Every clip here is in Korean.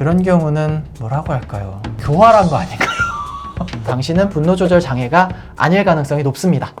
그런 경우는 뭐라고 할까요? 교활한 거 아닐까요? 당신은 분노 조절 장애가 아닐 가능성이 높습니다.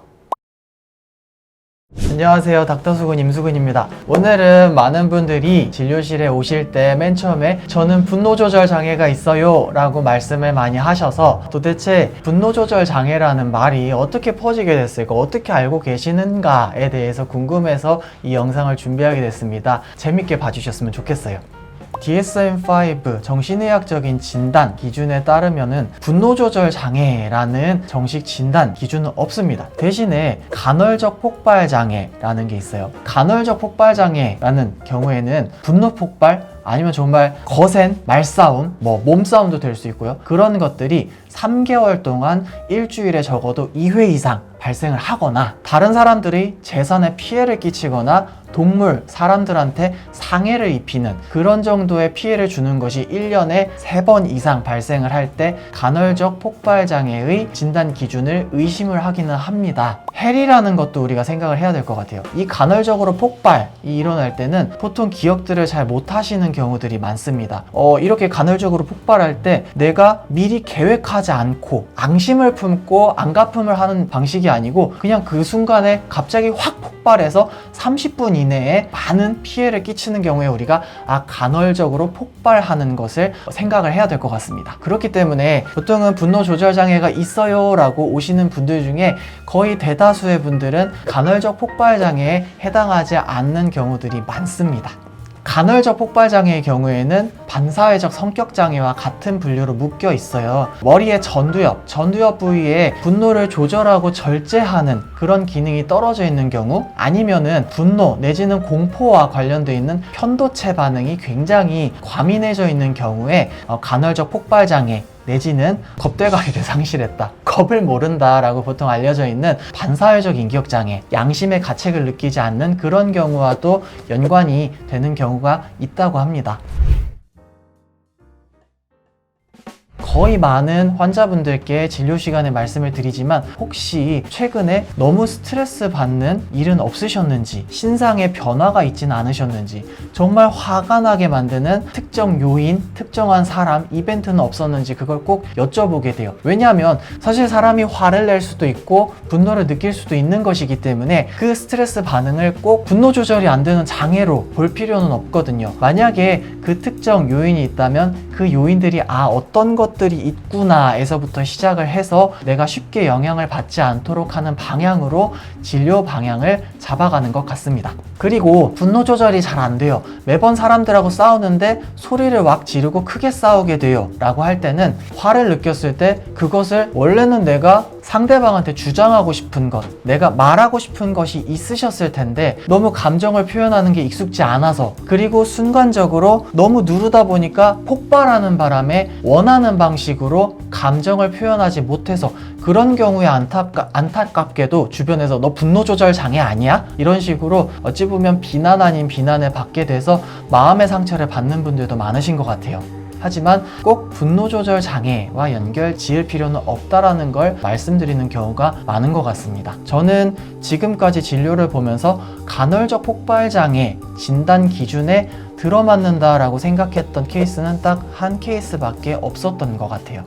안녕하세요. 닥터수근 임수근입니다. 오늘은 많은 분들이 진료실에 오실 때 맨 처음에 저는 분노 조절 장애가 있어요 라고 말씀을 많이 하셔서 도대체 분노 조절 장애라는 말이 어떻게 퍼지게 됐을까, 어떻게 알고 계시는가에 대해서 궁금해서 이 영상을 준비하게 됐습니다. 재밌게 봐주셨으면 좋겠어요. DSM-5 정신의학적인 진단 기준에 따르면은 분노 조절 장애라는 정식 진단 기준은 없습니다. 대신에 간헐적 폭발 장애라는 게 있어요. 간헐적 폭발 장애라는 경우에는 분노 폭발 아니면 정말 거센 말싸움, 뭐 몸싸움도 될 수 있고요. 그런 것들이 3개월 동안 일주일에 적어도 2회 이상 발생을 하거나 다른 사람들이 재산에 피해를 끼치거나 동물, 사람들한테 상해를 입히는 그런 정도의 피해를 주는 것이 1년에 3번 이상 발생을 할 때 간헐적 폭발 장애의 진단 기준을 의심을 하기는 합니다. 해리라는 것도 우리가 생각을 해야 될 것 같아요. 이 간헐적으로 폭발이 일어날 때는 보통 기억들을 잘 못하시는 경우들이 많습니다. 어, 이렇게 간헐적으로 폭발할 때 내가 미리 계획하지 않고 앙심을 품고 안가품을 하는 방식이 아니고 그냥 그 순간에 갑자기 확 폭발해서 30분 이내에 많은 피해를 끼치는 경우에 우리가 아 간헐적으로 폭발하는 것을 생각을 해야 될 것 같습니다. 그렇기 때문에 보통은 분노 조절 장애가 있어요 라고 오시는 분들 중에 거의 대다수의 분들은 간헐적 폭발 장애에 해당하지 않는 경우들이 많습니다. 간헐적 폭발 장애의 경우에는 반사회적 성격 장애와 같은 분류로 묶여 있어요. 머리의 전두엽, 전두엽 부위에 분노를 조절하고 절제하는 그런 기능이 떨어져 있는 경우 아니면은 분노 내지는 공포와 관련되어 있는 편도체 반응이 굉장히 과민해져 있는 경우에 어, 간헐적 폭발 장애 내지는 겁대가리를 상실했다. 겁을 모른다라고 보통 알려져 있는 반사회적 인격장애, 양심의 가책을 느끼지 않는 그런 경우와도 연관이 되는 경우가 있다고 합니다. 거의 많은 환자분들께 진료 시간에 말씀을 드리지만 혹시 최근에 너무 스트레스 받는 일은 없으셨는지 신상에 변화가 있지는 않으셨는지 정말 화가 나게 만드는 특정 요인, 특정한 사람, 이벤트는 없었는지 그걸 꼭 여쭤보게 돼요. 왜냐하면 사실 사람이 화를 낼 수도 있고 분노를 느낄 수도 있는 것이기 때문에 그 스트레스 반응을 꼭 분노 조절이 안 되는 장애로 볼 필요는 없거든요. 만약에 그 특정 요인이 있다면 그 요인들이 아 어떤 것들이 있구나에서부터 시작을 해서 내가 쉽게 영향을 받지 않도록 하는 방향으로 진료 방향을 잡아가는 것 같습니다. 그리고 분노 조절이 잘 안 돼요. 매번 사람들하고 싸우는데 소리를 막 지르고 크게 싸우게 돼요. 라고 할 때는 화를 느꼈을 때 그것을 원래는 내가 상대방한테 주장하고 싶은 것, 내가 말하고 싶은 것이 있으셨을 텐데 너무 감정을 표현하는 게 익숙지 않아서 그리고 순간적으로 너무 누르다 보니까 폭발하는 바람에 원하는 방식으로 감정을 표현하지 못해서 그런 경우에 안타깝, 안타깝게도 주변에서 너 분노 조절 장애 아니야? 이런 식으로 어찌 보면 비난 아닌 비난을 받게 돼서 마음의 상처를 받는 분들도 많으신 것 같아요. 하지만 꼭 분노 조절 장애와 연결 지을 필요는 없다라는 걸 말씀드리는 경우가 많은 것 같습니다. 저는 지금까지 진료를 보면서 간헐적 폭발 장애 진단 기준에 들어맞는다라고 생각했던 케이스는 딱 한 케이스밖에 없었던 것 같아요.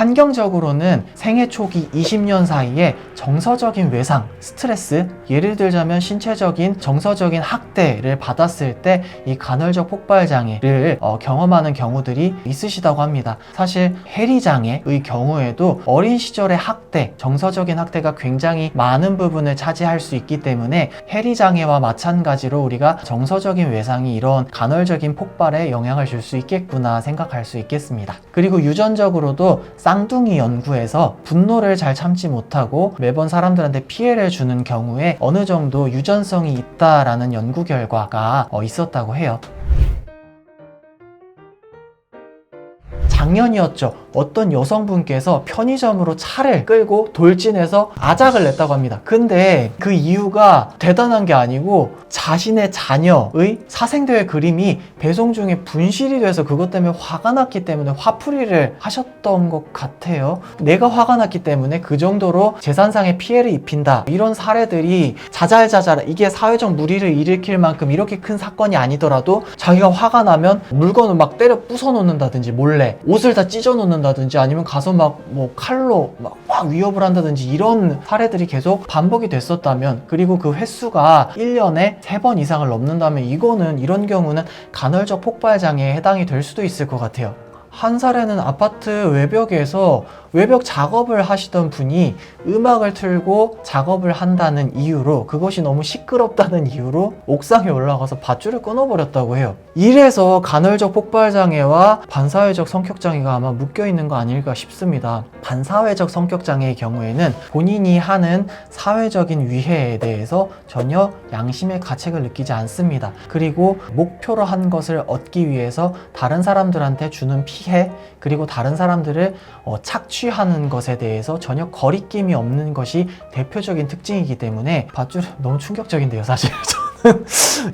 환경적으로는 생애 초기 20년 사이에 정서적인 외상, 스트레스, 예를 들자면 신체적인 정서적인 학대를 받았을 때 이 간헐적 폭발 장애를 어, 경험하는 경우들이 있으시다고 합니다. 사실 해리 장애의 경우에도 어린 시절의 학대, 정서적인 학대가 굉장히 많은 부분을 차지할 수 있기 때문에 해리 장애와 마찬가지로 우리가 정서적인 외상이 이런 간헐적인 폭발에 영향을 줄 수 있겠구나 생각할 수 있겠습니다. 그리고 유전적으로도 쌍둥이 연구에서 분노를 잘 참지 못하고 매번 사람들한테 피해를 주는 경우에 어느 정도 유전성이 있다라는 연구 결과가 어, 있었다고 해요. 작년이었죠. 어떤 여성분께서 편의점으로 차를 끌고 돌진해서 아작을 냈다고 합니다. 근데 그 이유가 대단한 게 아니고 자신의 자녀의 사생대의 그림이 배송 중에 분실이 돼서 그것 때문에 화가 났기 때문에 화풀이를 하셨던 것 같아요. 내가 화가 났기 때문에 그 정도로 재산상의 피해를 입힌다. 이런 사례들이 자잘자잘 이게 사회적 무리를 일으킬 만큼 이렇게 큰 사건이 아니더라도 자기가 화가 나면 물건을 막 때려 부숴 놓는다든지 몰래 옷을 다 찢어 놓는다든지 아니면 가서 막 뭐 칼로 막, 막 위협을 한다든지 이런 사례들이 계속 반복이 됐었다면 그리고 그 횟수가 1년에 3번 이상을 넘는다면 이거는 이런 경우는 간헐적 폭발 장애에 해당이 될 수도 있을 것 같아요. 한 사례는 아파트 외벽에서 외벽 작업을 하시던 분이 음악을 틀고 작업을 한다는 이유로 그것이 너무 시끄럽다는 이유로 옥상에 올라가서 밧줄을 끊어버렸다고 해요. 이래서 간헐적 폭발 장애와 반사회적 성격 장애가 아마 묶여 있는 거 아닐까 싶습니다. 반사회적 성격 장애의 경우에는 본인이 하는 사회적인 위해에 대해서 전혀 양심의 가책을 느끼지 않습니다. 그리고 목표로 한 것을 얻기 위해서 다른 사람들한테 주는 피해 그리고 다른 사람들을 어, 착취 하는 것에 대해서 전혀 거리낌이 없는 것이 대표적인 특징이기 때문에 밧줄 너무 충격적인데요, 사실 저는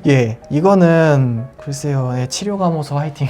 예 이거는 글쎄요, 예, 치료 감호소 화이팅.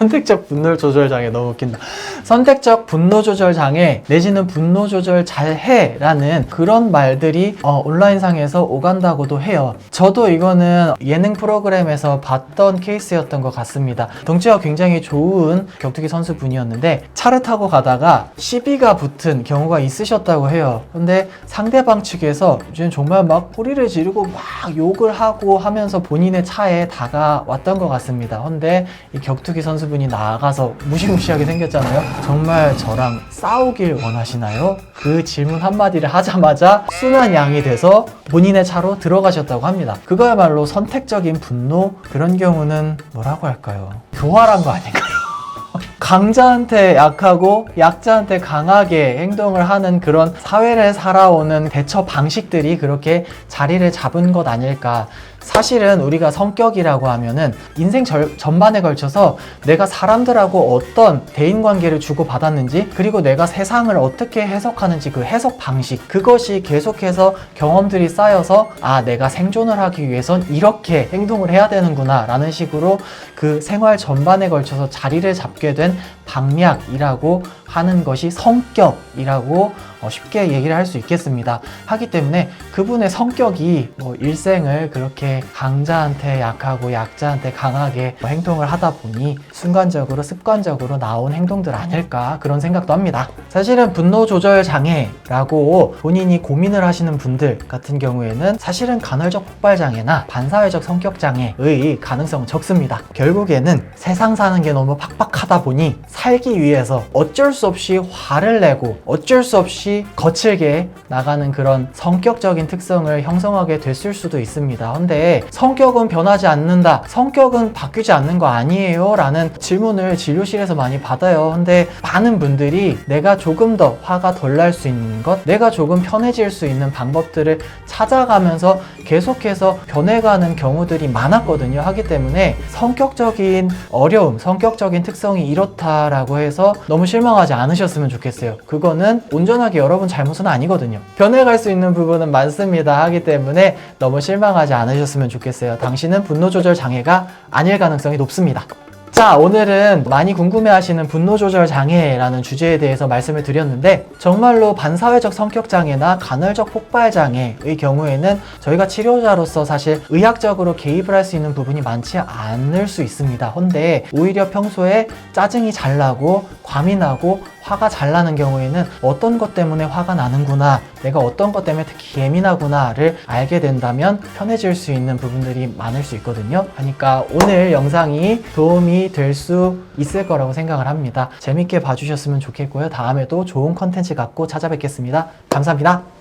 선택적 분노 조절 장애 너무 웃긴다. 선택적 분노 조절 장애 내지는 분노 조절 잘해라는 그런 말들이 어, 온라인상에서 오간다고도 해요. 저도 이거는 예능 프로그램에서 봤던 케이스였던 것 같습니다. 덩치가 굉장히 좋은 격투기 선수분이었는데 차를 타고 가다가 시비가 붙은 경우가 있으셨다고 해요. 근데 상대방 측에서 이제 정말 막 소리를 지르고 막 욕을 하고 하면서 본인의 차에 다가왔던 것 같습니다. 근데 이 격투기 선수 분이 나가서 무시무시하게 생겼잖아요. 정말 저랑 싸우길 원하시나요? 그 질문 한마디를 하자마자 순한 양이 돼서 본인의 차로 들어가셨다고 합니다. 그거야말로 선택적인 분노 그런 경우는 뭐라고 할까요? 교활한 거 아닌가요? 강자한테 약하고 약자한테 강하게 행동을 하는 그런 사회를 살아오는 대처 방식들이 그렇게 자리를 잡은 것 아닐까. 사실은 우리가 성격이라고 하면은 인생 절- 전반에 걸쳐서 내가 사람들하고 어떤 대인 관계를 주고받았는지 그리고 내가 세상을 어떻게 해석하는지 그 해석 방식 그것이 계속해서 경험들이 쌓여서 아 내가 생존을 하기 위해선 이렇게 행동을 해야 되는구나 라는 식으로 그 생활 전반에 걸쳐서 자리를 잡게 된 방략이라고 하는 것이 성격이라고 어, 쉽게 얘기를 할 수 있겠습니다. 하기 때문에 그분의 성격이 뭐 일생을 그렇게 강자한테 약하고 약자한테 강하게 뭐 행동을 하다 보니 순간적으로 습관적으로 나온 행동들 아닐까 그런 생각도 합니다. 사실은 분노 조절 장애라고 본인이 고민을 하시는 분들 같은 경우에는 사실은 간헐적 폭발 장애나 반사회적 성격 장애의 가능성은 적습니다. 결국에는 세상 사는 게 너무 팍팍하다 보니 살기 위해서 어쩔 수 없이 화를 내고 어쩔 수 없이 거칠게 나가는 그런 성격적인 특성을 형성하게 됐을 수도 있습니다. 근데 성격은 변하지 않는다. 성격은 바뀌지 않는 거 아니에요? 라는 질문을 진료실에서 많이 받아요. 근데 많은 분들이 내가 조금 더 화가 덜 날 수 있는 것, 내가 조금 편해질 수 있는 방법들을 찾아가면서 계속해서 변해가는 경우들이 많았거든요. 하기 때문에 성격적인 어려움, 성격적인 특성이 이렇다라고 해서 너무 실망하지 않으셨으면 좋겠어요. 그거는 온전하게 여러분 잘못은 아니거든요. 변해갈 수 있는 부분은 많습니다. 하기 때문에 너무 실망하지 않으셨으면 좋겠어요. 당신은 분노 조절 장애가 아닐 가능성이 높습니다. 자, 오늘은 많이 궁금해 하시는 분노 조절 장애라는 주제에 대해서 말씀을 드렸는데 정말로 반사회적 성격 장애나 간헐적 폭발 장애의 경우에는 저희가 치료자로서 사실 의학적으로 개입을 할 수 있는 부분이 많지 않을 수 있습니다. 근데 오히려 평소에 짜증이 잘 나고 과민하고 화가 잘 나는 경우에는 어떤 것 때문에 화가 나는구나, 내가 어떤 것 때문에 특히 예민하구나를 알게 된다면 편해질 수 있는 부분들이 많을 수 있거든요. 그러니까 오늘 영상이 도움이 될 수 있을 거라고 생각을 합니다. 재밌게 봐주셨으면 좋겠고요. 다음에도 좋은 컨텐츠 갖고 찾아뵙겠습니다. 감사합니다.